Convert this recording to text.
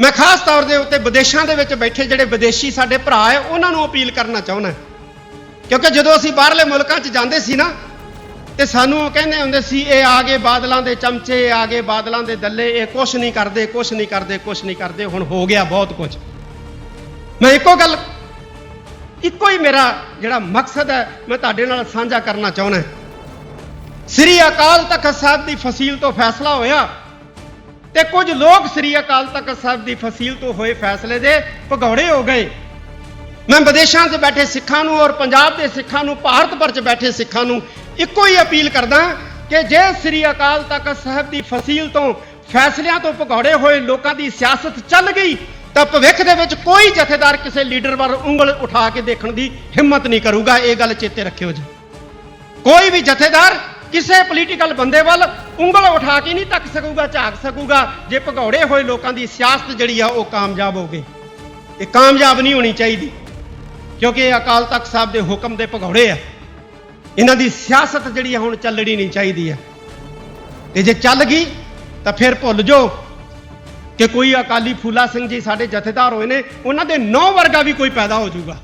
ਮੈਂ ਖਾਸ ਤੌਰ ਦੇ ਉੱਤੇ ਵਿਦੇਸ਼ਾਂ ਦੇ ਵਿੱਚ ਬੈਠੇ ਜਿਹੜੇ ਵਿਦੇਸ਼ੀ ਸਾਡੇ ਭਰਾ ਹੈ, ਉਹਨਾਂ ਨੂੰ ਅਪੀਲ ਕਰਨਾ ਚਾਹੁੰਦਾ ਕਿਉਂਕਿ ਜਦੋਂ ਅਸੀਂ ਬਾਹਰਲੇ ਮੁਲਕਾਂ 'ਚ ਜਾਂਦੇ ਸੀ ਨਾ, ਤੇ ਸਾਨੂੰ ਉਹ ਕਹਿੰਦੇ ਹੁੰਦੇ ਸੀ, ਇਹ ਆ ਗਏ ਬਾਦਲਾਂ ਦੇ ਚਮਚੇ ਆ ਗਏ ਬਾਦਲਾਂ ਦੇ ਦੱਲੇ, ਇਹ ਕੁਛ ਨਹੀਂ ਕਰਦੇ, ਕੁਛ ਨਹੀਂ ਕਰਦੇ, ਕੁਛ ਨਹੀਂ ਕਰਦੇ, ਹੁਣ ਹੋ ਗਿਆ ਬਹੁਤ ਕੁਝ ਮੈਂ ਇੱਕੋ ਗੱਲ, ਇੱਕੋ ਹੀ ਮੇਰਾ ਜਿਹੜਾ ਮਕਸਦ ਹੈ, ਮੈਂ ਤੁਹਾਡੇ ਨਾਲ ਸਾਂਝਾ ਕਰਨਾ ਚਾਹੁੰਦਾ ਸ੍ਰੀ ਅਕਾਲ ਤਖਤ ਸਾਹਿਬ ਦੀ ਫਸੀਲ ਤੋਂ ਫੈਸਲਾ ਹੋਇਆ ਤੇ ਕੁਝ ਲੋਕ ਸ੍ਰੀ ਅਕਾਲ ਤਖਤ ਸਾਹਿਬ ਦੀ ਫਸੀਲ ਤੋਂ ਹੋਏ ਫੈਸਲੇ ਦੇ ਭਗੌੜੇ ਹੋ ਗਏ। ਮੈਂ ਵਿਦੇਸ਼ਾਂ 'ਚ ਬੈਠੇ ਸਿੱਖਾਂ ਨੂੰ ਔਰ ਪੰਜਾਬ ਦੇ ਸਿੱਖਾਂ ਨੂੰ, ਭਾਰਤ ਭਰ 'ਚ ਬੈਠੇ ਸਿੱਖਾਂ ਨੂੰ ਇੱਕੋ ਹੀ ਅਪੀਲ ਕਰਦਾ ਕਿ ਜੇ ਸ੍ਰੀ ਅਕਾਲ ਤਖਤ ਸਾਹਿਬ ਦੀ ਫਸੀਲ ਤੋਂ ਫੈਸਲਿਆਂ ਤੋਂ ਭਗੌੜੇ ਹੋਏ ਲੋਕਾਂ ਦੀ ਸਿਆਸਤ ਚੱਲ ਗਈ, ਤਾਂ ਭਵਿੱਖ ਦੇ ਵਿੱਚ ਕੋਈ ਜਥੇਦਾਰ ਕਿਸੇ ਲੀਡਰ ਵੱਲ ਉਂਗਲ ਉਠਾ ਕੇ ਦੇਖਣ ਦੀ ਹਿੰਮਤ ਨਹੀਂ ਕਰੂਗਾ। ਇਹ ਗੱਲ ਚੇਤੇ ਰੱਖਿਓ ਜੀ। ਕੋਈ ਵੀ ਜਥੇਦਾਰ ਕਿਸੇ ਪੋਲੀਟੀਕਲ ਬੰਦੇ ਵੱਲ ਉਂਗਲ ਉਠਾ ਕੇ ਨਹੀਂ ਤੱਕ ਸਕੂਗਾ, ਝਾਕ ਸਕੂਗਾ। ਜੇ ਭਗੌੜੇ ਹੋਏ ਲੋਕਾਂ ਦੀ ਸਿਆਸਤ ਜਿਹੜੀ ਆ, ਉਹ ਕਾਮਯਾਬ ਹੋਵੇ ਇਹ ਕਾਮਯਾਬ ਨਹੀਂ ਹੋਣੀ ਚਾਹੀਦੀ, ਕਿਉਂਕਿ ਇਹ ਅਕਾਲ ਤਖਤ ਸਾਹਿਬ ਦੇ ਹੁਕਮ ਦੇ ਭਗੌੜੇ ਆ। ਇਹਨਾਂ ਦੀ ਸਿਆਸਤ ਜਿਹੜੀ ਆ, ਹੁਣ ਚੱਲਣੀ ਨਹੀਂ ਚਾਹੀਦੀ ਆ। ਤੇ ਜੇ ਚੱਲ ਗਈ, ਤਾਂ ਫਿਰ ਭੁੱਲ ਜਾਓ ਕਿ ਕੋਈ ਅਕਾਲੀ ਫੂਲਾ ਸਿੰਘ ਜੀ ਸਾਡੇ ਜਥੇਦਾਰ ਹੋਏ ਨੇ, ਉਹਨਾਂ ਦੇ ਨੌ ਵਰਗਾ ਵੀ ਕੋਈ ਪੈਦਾ ਹੋ ਜਾਊਗਾ।